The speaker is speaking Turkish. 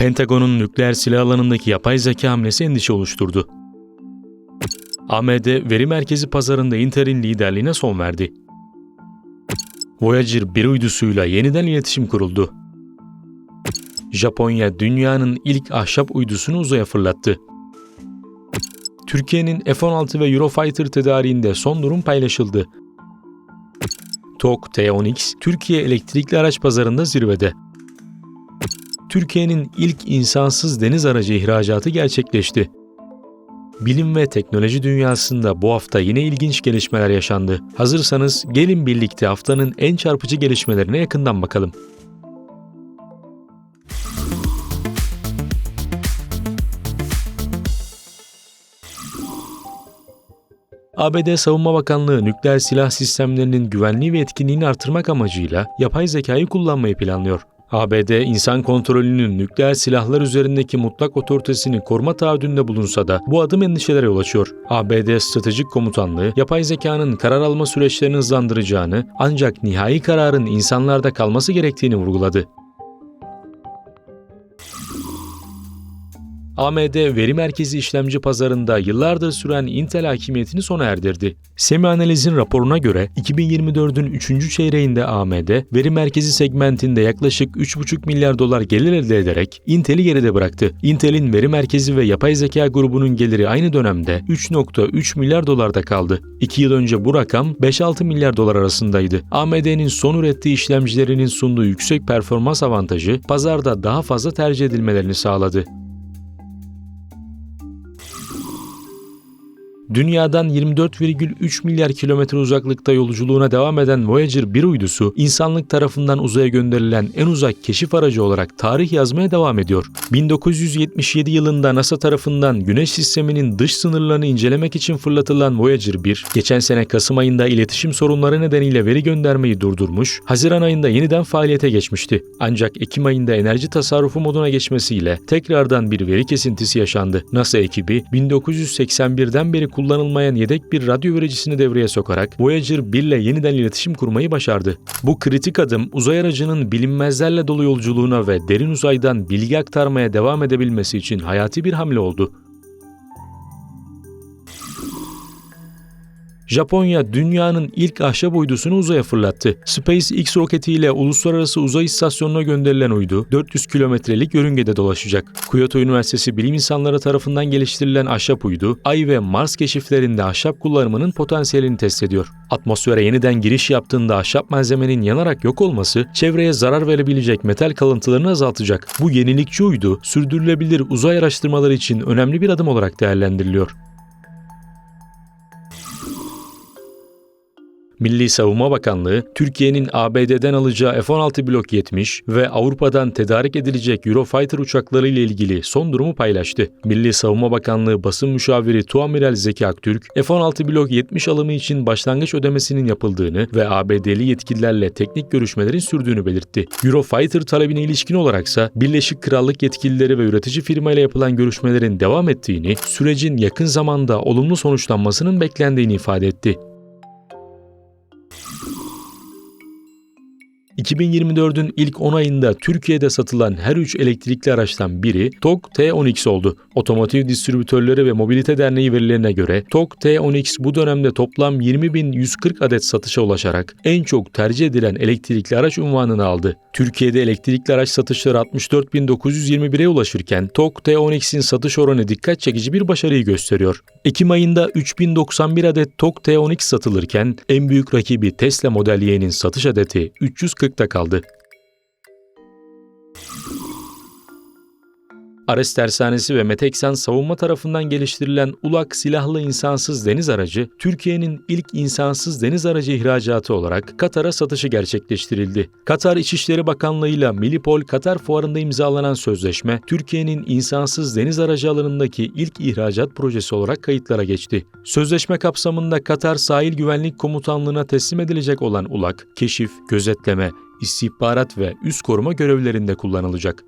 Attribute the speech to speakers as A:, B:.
A: Pentagon'un nükleer silah alanındaki yapay zeka hamlesi endişe oluşturdu. AMD veri merkezi pazarında Intel'in liderliğine son verdi. Voyager 1 uydusuyla yeniden iletişim kuruldu. Japonya dünyanın ilk ahşap uydusunu uzaya fırlattı. Türkiye'nin F-16 ve Eurofighter tedariğinde son durum paylaşıldı. TOG T-10X, Türkiye elektrikli araç pazarında zirvede. Türkiye'nin ilk insansız deniz aracı ihracatı gerçekleşti. Bilim ve teknoloji dünyasında bu hafta yine ilginç gelişmeler yaşandı. Hazırsanız gelin birlikte haftanın en çarpıcı gelişmelerine yakından bakalım. ABD Savunma Bakanlığı nükleer silah sistemlerinin güvenliği ve etkinliğini artırmak amacıyla yapay zekayı kullanmayı planlıyor. ABD insan kontrolünün nükleer silahlar üzerindeki mutlak otoritesini koruma taahhüdünde bulunsa da bu adım endişelere yol açıyor. ABD Stratejik Komutanlığı yapay zekanın karar alma süreçlerini hızlandıracağını ancak nihai kararın insanlarda kalması gerektiğini vurguladı. AMD veri merkezi işlemci pazarında yıllardır süren Intel hakimiyetini sona erdirdi. Semi Analiz'in raporuna göre 2024'ün 3. çeyreğinde AMD veri merkezi segmentinde yaklaşık 3,5 milyar dolar gelir elde ederek Intel'i geride bıraktı. Intel'in veri merkezi ve yapay zeka grubunun geliri aynı dönemde 3,3 milyar dolarda kaldı. 2 yıl önce bu rakam 5-6 milyar dolar arasındaydı. AMD'nin son ürettiği işlemcilerinin sunduğu yüksek performans avantajı pazarda daha fazla tercih edilmelerini sağladı. Dünyadan 24,3 milyar kilometre uzaklıkta yolculuğuna devam eden Voyager 1 uydusu, insanlık tarafından uzaya gönderilen en uzak keşif aracı olarak tarih yazmaya devam ediyor. 1977 yılında NASA tarafından Güneş sisteminin dış sınırlarını incelemek için fırlatılan Voyager 1, geçen sene Kasım ayında iletişim sorunları nedeniyle veri göndermeyi durdurmuş, Haziran ayında yeniden faaliyete geçmişti. Ancak Ekim ayında enerji tasarrufu moduna geçmesiyle tekrardan bir veri kesintisi yaşandı. NASA ekibi 1981'den beri kullanılmayan yedek bir radyo vericisini devreye sokarak Voyager 1 ile yeniden iletişim kurmayı başardı. Bu kritik adım uzay aracının bilinmezlerle dolu yolculuğuna ve derin uzaydan bilgi aktarmaya devam edebilmesi için hayati bir hamle oldu. Japonya dünyanın ilk ahşap uydusunu uzaya fırlattı. SpaceX roketiyle uluslararası uzay istasyonuna gönderilen uydu 400 kilometrelik yörüngede dolaşacak. Kyoto Üniversitesi bilim insanları tarafından geliştirilen ahşap uydu, Ay ve Mars keşiflerinde ahşap kullanımının potansiyelini test ediyor. Atmosfere yeniden giriş yaptığında ahşap malzemenin yanarak yok olması çevreye zarar verebilecek metal kalıntılarını azaltacak. Bu yenilikçi uydu sürdürülebilir uzay araştırmaları için önemli bir adım olarak değerlendiriliyor. Milli Savunma Bakanlığı, Türkiye'nin ABD'den alacağı F-16 Blok 70 ve Avrupa'dan tedarik edilecek Eurofighter uçakları ile ilgili son durumu paylaştı. Milli Savunma Bakanlığı basın müşaviri Tuamiral Zeki Aktürk, F-16 Blok 70 alımı için başlangıç ödemesinin yapıldığını ve ABD'li yetkililerle teknik görüşmelerin sürdüğünü belirtti. Eurofighter talebine ilişkin olaraksa Birleşik Krallık yetkilileri ve üretici firma ile yapılan görüşmelerin devam ettiğini, sürecin yakın zamanda olumlu sonuçlanmasının beklendiğini ifade etti. 2024'ün ilk 10 ayında Türkiye'de satılan her 3 elektrikli araçtan biri TOG T10X oldu. Otomotiv Distribütörleri ve Mobilite Derneği verilerine göre TOG T10X bu dönemde toplam 20.140 adet satışa ulaşarak en çok tercih edilen elektrikli araç unvanını aldı. Türkiye'de elektrikli araç satışları 64.921'e ulaşırken TOG T10X'in satış oranı dikkat çekici bir başarıyı gösteriyor. Ekim ayında 3091 adet TOG T10X satılırken en büyük rakibi Tesla Model Y'nin satış adeti 340'ta kaldı. Ares Tersanesi ve Meteksan savunma tarafından geliştirilen ULAK silahlı insansız deniz aracı, Türkiye'nin ilk insansız deniz aracı ihracatı olarak Katar'a satışı gerçekleştirildi. Katar İçişleri Bakanlığı ile Milipol Katar Fuarı'nda imzalanan sözleşme, Türkiye'nin insansız deniz aracı alanındaki ilk ihracat projesi olarak kayıtlara geçti. Sözleşme kapsamında Katar Sahil Güvenlik Komutanlığı'na teslim edilecek olan ULAK, keşif, gözetleme, istihbarat ve üst koruma görevlerinde kullanılacak.